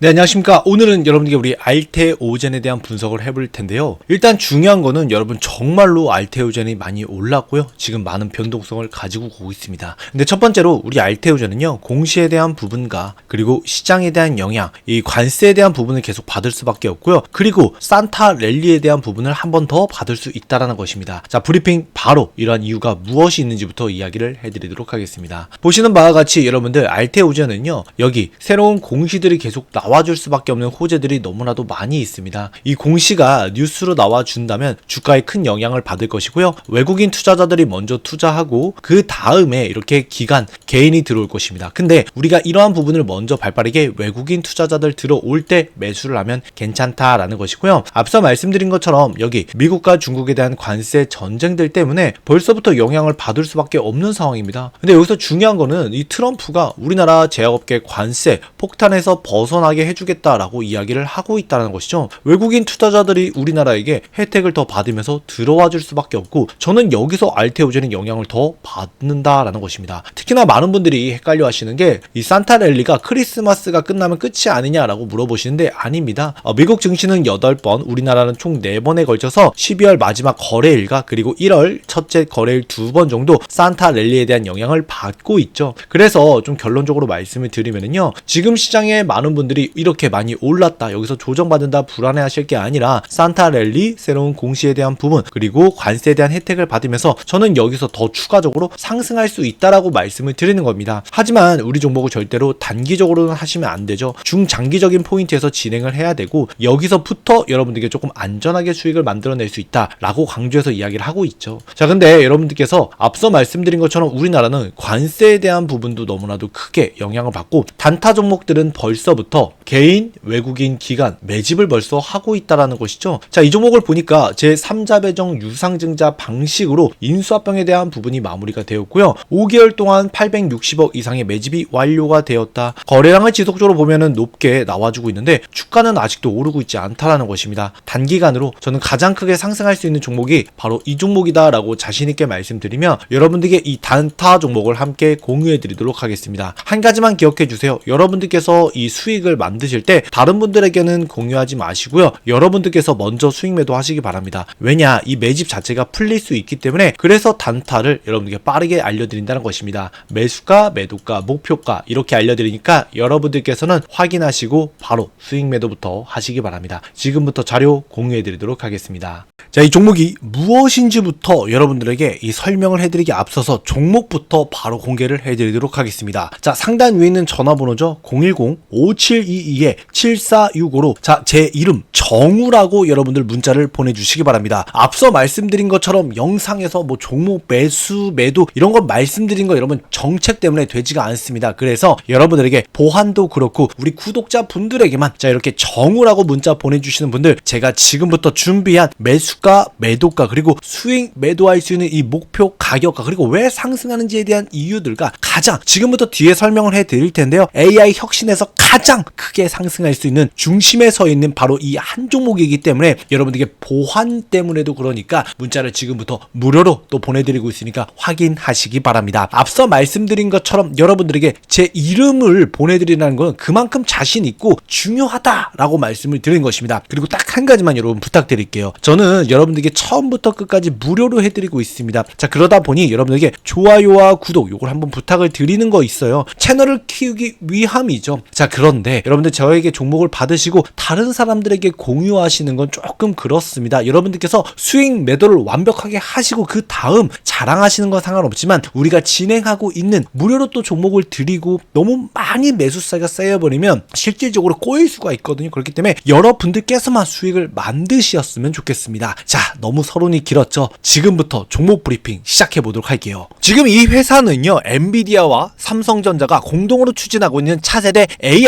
네, 안녕하십니까. 오늘은 여러분에게 우리 알테오젠에 대한 분석을 해볼 텐데요. 일단 중요한 거는 여러분 정말로 알테오젠이 많이 올랐고요. 지금 많은 변동성을 가지고 오고 있습니다. 근데 첫 번째로 우리 알테오젠은요, 공시에 대한 부분과 그리고 시장에 대한 영향, 이 관세에 대한 부분을 계속 받을 수밖에 없고요. 그리고 산타 랠리에 대한 부분을 한 번 더 받을 수 있다라는 것입니다. 자, 브리핑 바로 이러한 이유가 무엇이 있는지부터 이야기를 해드리도록 하겠습니다. 보시는 바와 같이 여러분들 알테오젠은요, 여기 새로운 공시들이 계속 나 와줄 수밖에 없는 호재들이 너무나도 많이 있습니다. 이 공시가 뉴스로 나와준다면 주가에 큰 영향을 받을 것이고요. 외국인 투자자들이 먼저 투자하고 그 다음에 이렇게 기관, 개인이 들어올 것입니다. 근데 우리가 이러한 부분을 먼저 발빠르게 외국인 투자자들 들어올 때 매수를 하면 괜찮다라는 것이고요. 앞서 말씀드린 것처럼 여기 미국과 중국에 대한 관세 전쟁들 때문에 벌써부터 영향을 받을 수밖에 없는 상황입니다. 근데 여기서 중요한 거는 이 트럼프가 우리나라 제약업계 관세 폭탄에서 벗어나게 해주겠다라고 이야기를 하고 있다는 것이죠. 외국인 투자자들이 우리나라에게 혜택을 더 받으면서 들어와 줄 수밖에 없고 저는 여기서 알테오젠의 영향을 더 받는다라는 것입니다. 특히나 많은 분들이 헷갈려 하시는 게 이 산타 랠리가 크리스마스가 끝나면 끝이 아니냐라고 물어보시는데 아닙니다. 어, 미국 증시는 8번, 우리나라는 총 4번에 걸쳐서 12월 마지막 거래일과 그리고 1월 첫째 거래일 두 번 정도 산타 랠리에 대한 영향을 받고 있죠. 그래서 좀 결론적으로 말씀을 드리면요. 지금 시장에 많은 분들이 이렇게 많이 올랐다. 여기서 조정받는다 불안해 하실 게 아니라 산타 랠리 새로운 공시에 대한 부분 그리고 관세에 대한 혜택을 받으면서 저는 여기서 더 추가적으로 상승할 수 있다라고 말씀을 드리는 겁니다. 하지만 우리 종목을 절대로 단기적으로는 하시면 안 되죠. 중장기적인 포인트에서 진행을 해야 되고 여기서부터 여러분들께 조금 안전하게 수익을 만들어낼 수 있다라고 강조해서 이야기를 하고 있죠. 자, 근데 여러분들께서 앞서 말씀드린 것처럼 우리나라는 관세에 대한 부분도 너무나도 크게 영향을 받고 단타 종목들은 벌써부터 개인, 외국인, 기관 매집을 벌써 하고 있다라는 것이죠. 자, 이 종목을 보니까 제 3자 배정 유상증자 방식으로 인수합병에 대한 부분이 마무리가 되었고요. 5개월 동안 860억 이상의 매집이 완료가 되었다. 거래량을 지속적으로 보면은 높게 나와주고 있는데 주가는 아직도 오르고 있지 않다라는 것입니다. 단기간으로 저는 가장 크게 상승할 수 있는 종목이 바로 이 종목이다라고 자신 있게 말씀드리며 여러분들께 이 단타 종목을 함께 공유해 드리도록 하겠습니다. 한 가지만 기억해 주세요. 여러분들께서 이 수익을 만 드실 때 다른 분들에게는 공유하지 마시고요. 여러분들께서 먼저 수익 매도 하시기 바랍니다. 왜냐 이 매집 자체가 풀릴 수 있기 때문에 그래서 단타를 여러분들께 빠르게 알려드린다는 것입니다. 매수가, 매도가, 목표가 이렇게 알려드리니까 여러분들께서는 확인하시고 바로 수익 매도부터 하시기 바랍니다. 지금부터 자료 공유해 드리도록 하겠습니다. 자, 이 종목이 무엇인지부터 여러분들에게 이 설명을 해드리기 앞서서 종목부터 바로 공개를 해드리도록 하겠습니다. 자, 상단 위에 있는 전화번호죠. 010-5722-7465로 자, 제 이름 정우라고 여러분들 문자를 보내주시기 바랍니다. 앞서 말씀드린 것처럼 영상에서 뭐 종목 매수, 매도 이런 거 말씀드린 거 여러분 정책 때문에 되지가 않습니다. 그래서 여러분들에게 보안도 그렇고 우리 구독자 분들에게만 자, 이렇게 정우라고 문자 보내주시는 분들 제가 지금부터 준비한 매수 가, 매도가 그리고 수익 매도할 수 있는 이 목표 가격과 그리고 왜 상승하는지에 대한 이유들과 가장 지금부터 뒤에 설명을 해 드릴 텐데요. AI 혁신에서 가장 크게 상승할 수 있는 중심에 서 있는 바로 이 한 종목이기 때문에 여러분들에게 보안 때문에도 그러니까 문자를 지금부터 무료로 또 보내드리고 있으니까 확인하시기 바랍니다. 앞서 말씀드린 것처럼 여러분들에게 제 이름을 보내드리는 건 그만큼 자신 있고 중요하다라고 말씀을 드린 것입니다. 그리고 딱 한 가지만 여러분 부탁드릴게요. 저는 여러분들에게 처음부터 끝까지 무료로 해드리고 있습니다. 자 그러다 보니 여러분들에게 좋아요와 구독 요걸 한번 부탁을 드리는 거 있어요. 채널을 키우기 위함이죠. 자 그 런데 여러분들 저에게 종목을 받으시고 다른 사람들에게 공유하시는 건 조금 그렇습니다. 여러분들께서 수익 매도를 완벽하게 하시고 그 다음 자랑하시는 건 상관없지만 우리가 진행하고 있는 무료로 또 종목을 드리고 너무 많이 매수사가 쌓여버리면 실질적으로 꼬일 수가 있거든요. 그렇기 때문에 여러분들께서만 수익을 만드셨으면 좋겠습니다. 자, 너무 서론이 길었죠. 지금부터 종목 브리핑 시작해 보도록 할게요. 지금 이 회사는요, 엔비디아와 삼성전자가 공동으로 추진하고 있는 차세대 AI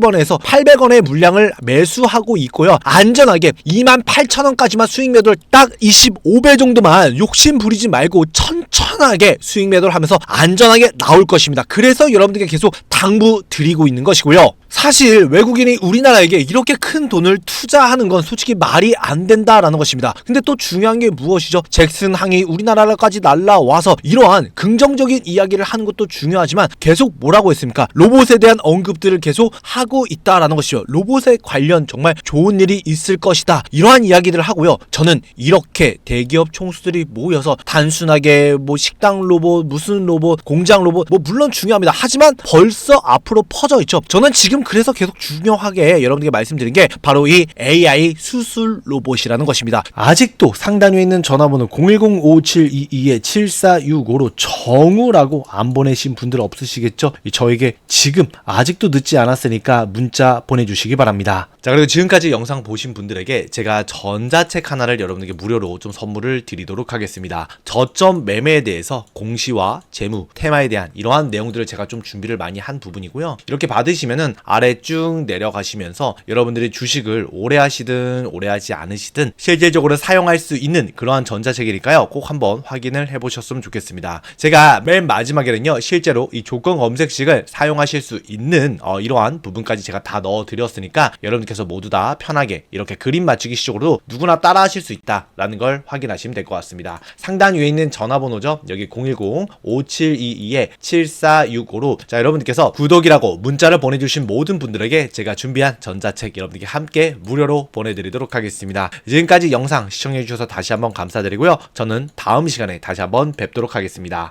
원에서 800원의 물량을 매수하고 있고요. 안전하게 28,000원까지만 수익 매도를 딱 25배 정도만 욕심 부리지 말고 천천하게 수익 매도를 하면서 안전하게 나올 것입니다. 그래서 여러분들께 계속 당부 드리고 있는 것이고요. 사실 외국인이 우리나라에게 이렇게 큰 돈을 투자하는 건 솔직히 말이 안 된다라는 것입니다. 근데 또 중요한 게 무엇이죠? 잭슨 항이 우리나라까지 날라와서 이러한 긍정적인 이야기를 하는 것도 중요하지만 계속 뭐라고 했습니까? 로봇에 대한 언급들을 계속 하고 있다라는 것이요. 로봇에 관련 정말 좋은 일이 있을 것이다. 이러한 이야기들을 하고요. 저는 이렇게 대기업 총수들이 모여서 단순하게 뭐 식당 로봇, 무슨 로봇, 공장 로봇 뭐 물론 중요합니다. 하지만 벌써 앞으로 퍼져 있죠. 저는 지금 그래서 계속 중요하게 여러분들께 말씀드린 게 바로 이 AI 수술 로봇이라는 것입니다. 아직도 상단위에 있는 전화번호 010-5722-7465로 정우라고 안 보내신 분들 없으시겠죠? 저에게 지금 아직도 늦지 않았으니까 문자 보내주시기 바랍니다. 자 그리고 지금까지 영상 보신 분들에게 제가 전자책 하나를 여러분에게 무료로 좀 선물을 드리도록 하겠습니다. 저점 매매에 대해서 공시와 재무, 테마에 대한 이러한 내용들을 제가 좀 준비를 많이 한 부분이고요. 이렇게 받으시면은 아래 쭉 내려가시면서 여러분들이 주식을 오래 하시든 오래 하지 않으시든 실질적으로 사용할 수 있는 그러한 전자책이니까요. 꼭 한번 확인을 해보셨으면 좋겠습니다. 제가 맨 마지막에는요. 실제로 이 조건 검색식을 사용하실 수 있는 어, 이러한 부분까지 제가 다 넣어드렸으니까 여러분께서 모두 다 편하게 이렇게 그림 맞추기 식으로 누구나 따라 하실 수 있다라는 걸 확인하시면 될 것 같습니다. 상단 위에 있는 전화번호죠. 여기 010-5722-7465로 자 여러분들께서 구독이라고 문자를 보내주신 모든 분들에게 제가 준비한 전자책 여러분들께 함께 무료로 보내드리도록 하겠습니다. 지금까지 영상 시청해주셔서 다시 한번 감사드리고요. 저는 다음 시간에 다시 한번 뵙도록 하겠습니다.